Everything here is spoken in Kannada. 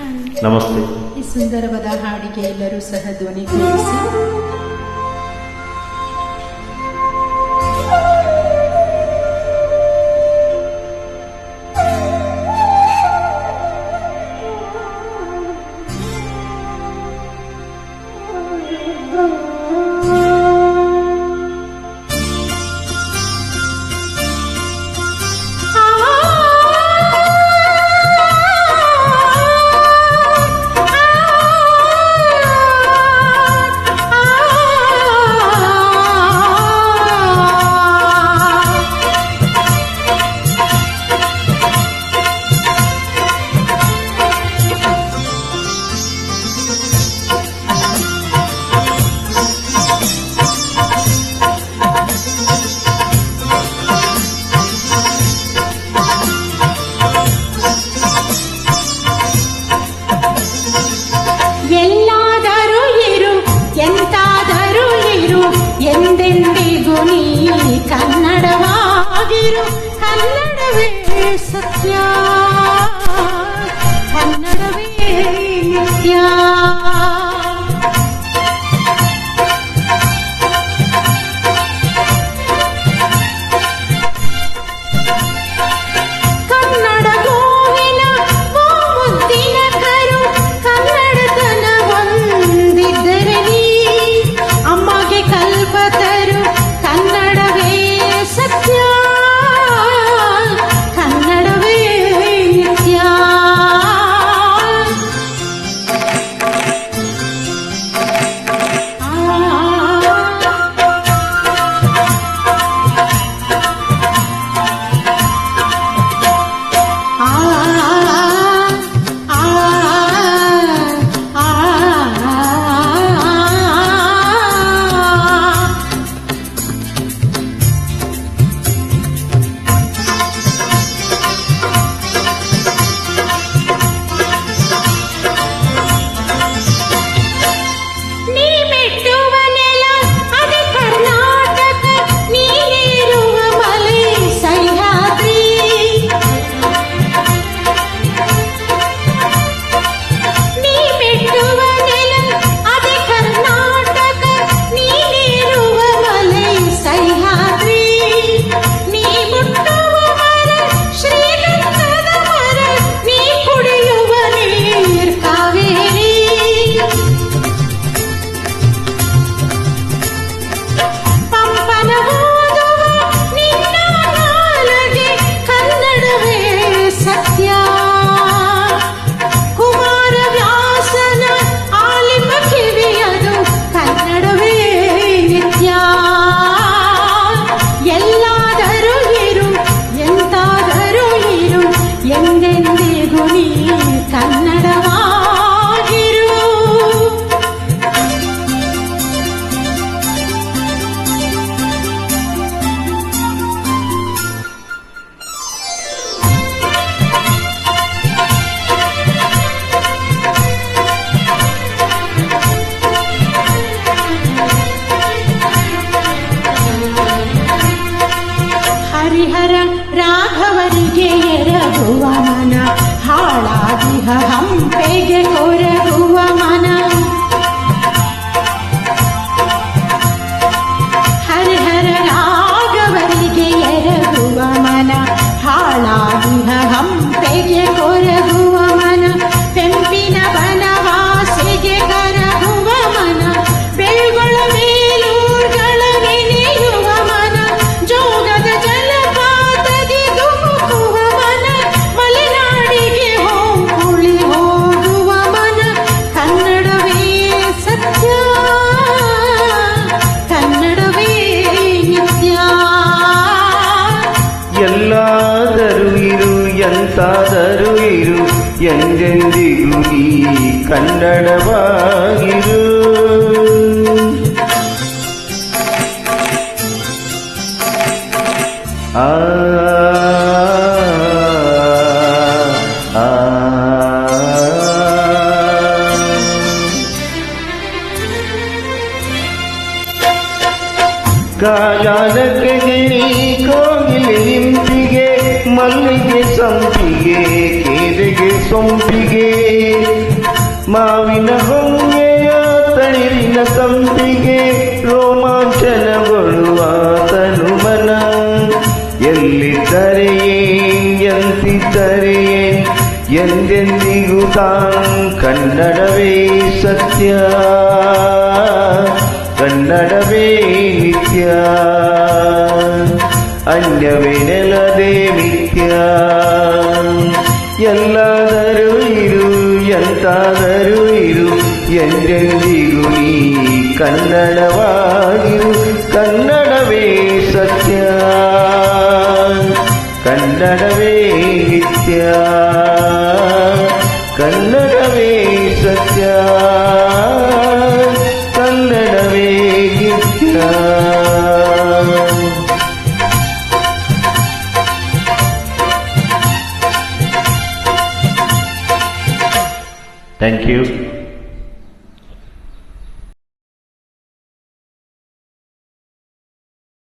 ನಮಸ್ತೆ. ಈ ಸುಂದರವಾದ ಹಾಡಿಗೆ ಎಲ್ಲರೂ ಸಹ ಧ್ವನಿಗೂಡಿಸಿ ನೀರು ಕನ್ನಡವೇ ಸತ್ಯ ಕನ್ನಡವೇ ನಿತ್ಯ 走啊 ಎಂತಾದರೂ ಇರು ಎಂದೆಂದಿಗೂ ಈ ಕನ್ನಡವಾಗಿರು. ಆ ಕಾಜಾಲಕ್ಕೆಗೆ ಕೋಗಿಲೆ ನಿಂಪಿಗೆ ಮಲ್ಲಿಗೆ ಸಂಪಿಗೆ ಕೇರೆಗೆ ಸೊಂಪಿಗೆ. ಮಾವಿನ ಹೊಂಗೆಯ ತಳಿರಿನ ಸಂಪಿಗೆ, ರೋಮಾಂಚನಗೊಳ್ಳುವ ತನುಮನ ಎಲ್ಲಿದ್ದರೆಯೇನ್ ಎಂತಿದ್ದರೆಯೇನ್ ಎಂದೆಂದಿಗೂ ತಾನ್ ಕನ್ನಡವೇ ಸತ್ಯ. ಕನ್ನಡವೇ ನಿತ್ಯ ಅನ್ಯವೇ ನೆಲದೇ ಮಿಥ್ಯ ಎಲ್ಲಾದರೂ ಇರು ಎಂತಾದರೂ ಇರು ಎಂದೆಂದಿಗೂ ನೀ ಕನ್ನಡವಾಗಿರು ಕನ್ನಡವೇ ಸತ್ಯ ಕನ್ನಡವೇ ನಿತ್ಯ ಕನ್ನಡವೇ ಸತ್ಯ Thank you.